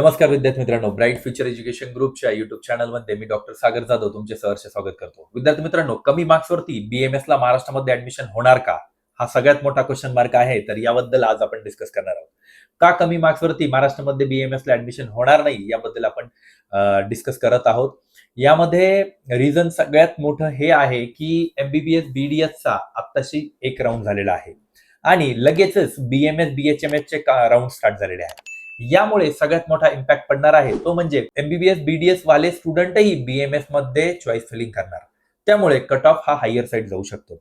नमस्कार विद्यार्थी मित्रांनो ब्राईट फ्युचर एज्युकेशन ग्रुपच्या युट्यूब चॅनलमध्ये मी डॉक्टर सागर जाधव तुमचे सहर्ष स्वागत करतो. विद्यार्थी मित्रांनो कमी मार्क्सवरती बीएमएस ला महाराष्ट्रामध्ये ऍडमिशन होणार का? हा सगळ्यात मोठा क्वेश्चन मार्क आहे तर याबद्दल आज आपण डिस्कस करणार आहोत. का कमी मार्क्सवरती महाराष्ट्रामध्ये बीएमएस ला ऍडमिशन होणार नाही याबद्दल आपण डिस्कस करत आहोत. यामध्ये रिझन सगळ्यात मोठं हे आहे की एमबीबीएस बीडीएसचा आत्ताशी एक राऊंड झालेला आहे. आणि लगेचच बीएमएस बीएचएमएस चे राऊंड स्टार्ट झालेले आहेत. यामुळे सगळ्यात मोठा इम्पॅक्ट पडणार आहे. तो म्हणजे एमबीबीएस बीडीएस वाले स्टुडंटही बीएमएसमध्ये चॉईस फिलिंग करणार. त्यामुळे कट ऑफ हा हायर साईड जाऊ शकतो.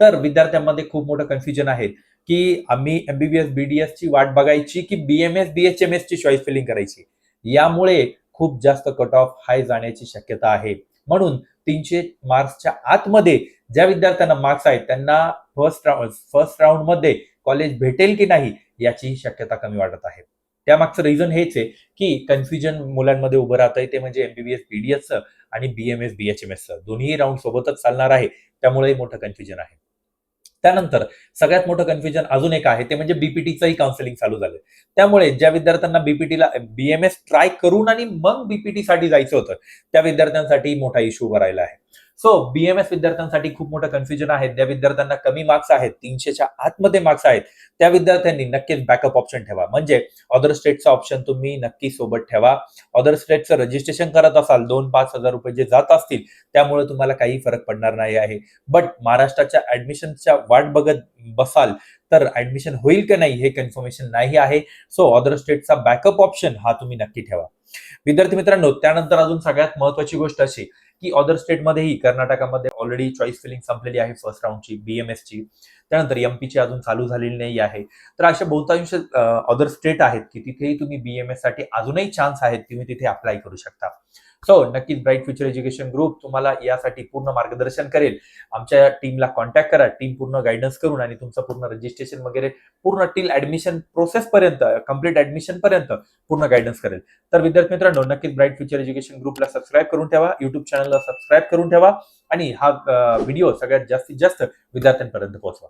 तर विद्यार्थ्यांमध्ये खूप मोठं कन्फ्युजन आहे की आम्ही एमबीबीएस बीडीएस ची वाट बघायची की बीएमएस बीएचएमएस ची चॉईस फिलिंग करायची? यामुळे खूप जास्त कट ऑफ हाय जाण्याची शक्यता आहे. म्हणून तीनशे मार्क्सच्या आतमध्ये ज्या विद्यार्थ्यांना मार्क्स आहेत त्यांना फर्स्ट राऊंड फर्स्ट राऊंडमध्ये कॉलेज भेटेल की नाही याची शक्यता कमी वाटत आहे. त्यामागचं रिझन हेच आहे की कन्फ्युजन मुलांमध्ये उभं राहत आहे ते म्हणजे एमबीबीएस बीडीएसचं आणि बीएमएस बीएचएमएसचं दोन्ही राऊंड सोबतच चालणार आहे. त्यामुळे मोठं कन्फ्युजन आहे. त्यानंतर सगळ्यात मोठं कन्फ्युजन अजून एक आहे ते म्हणजे बीपीटीचंही काउन्सिलिंग चालू झालं त्यामुळे ज्या विद्यार्थ्यांना बीपीटीला बीएमएस ट्राय करून आणि मग बीपीटी साठी जायचं होतं त्या विद्यार्थ्यांसाठी मोठा इश्यू उभा राहिला आहे. सो बीएमएस विद्यार्थ्यांसाठी खूप मोठं कन्फ्युजन आहे. ज्या विद्यार्थ्यांना कमी मार्क्स आहेत तीनशेच्या आतमध्ये मार्क्स आहेत त्या विद्यार्थ्यांनी नक्कीच बॅकअप ऑप्शन ठेवा. म्हणजे अदर स्टेटचा ऑप्शन तुम्ही नक्की सोबत ठेवा. अदर स्टेटचं रजिस्ट्रेशन करत असाल दोन पाच हजार रुपये जे जात असतील त्यामुळे तुम्हाला काही फरक पडणार नाही आहे. बट महाराष्ट्राच्या ऍडमिशनच्या वाट बघत बसाल तर ऍडमिशन होईल का नाही हे कन्फर्मेशन नाही आहे. सो अदर स्टेटचा बॅकअप ऑप्शन हा तुम्ही नक्की ठेवा. विद्यार्थी मित्रांनो त्यानंतर अजून सगळ्यात महत्वाची गोष्ट अशी की अदर स्टेटमध्येही कर्नाटकामध्ये ऑलरेडी चॉईस फिलिंग संपलेली आहे फर्स्ट राऊंडची बीएमएस ची. त्यानंतर एमपीची अजून चालू झालेली नाही आहे. तर अशा बहुतांश अदर स्टेट आहेत की तिथेही तुम्ही बीएमएससाठी अजूनही चान्स आहेत तुम्ही तिथे अप्लाय करू शकता. सो नक्कीच ब्राईट फ्युचर एज्युकेशन ग्रुप तुम्हाला यासाठी पूर्ण मार्गदर्शन करेल. आमच्या टीमला कॉन्टॅक्ट करा. टीम पूर्ण गायडन्स करून आणि तुमचं पूर्ण रजिस्ट्रेशन वगैरे पूर्ण टील ऍडमिशन प्रोसेस पर्यंत कंप्लीट ऍडमिशन पर्यंत पूर्ण गायडन्स करेल. तर विद्यार्थी मित्रांनो नक्कीच ब्राईट फ्युचर एज्युकेशन ग्रुपला सबस्क्राईब करून ठेवा युट्यूब चॅनलला सबस्क्राईब करून ठेवा आणि हा व्हिडिओ सगळ्यात जास्तीत जास्त विद्यार्थ्यांपर्यंत पोहोचवा.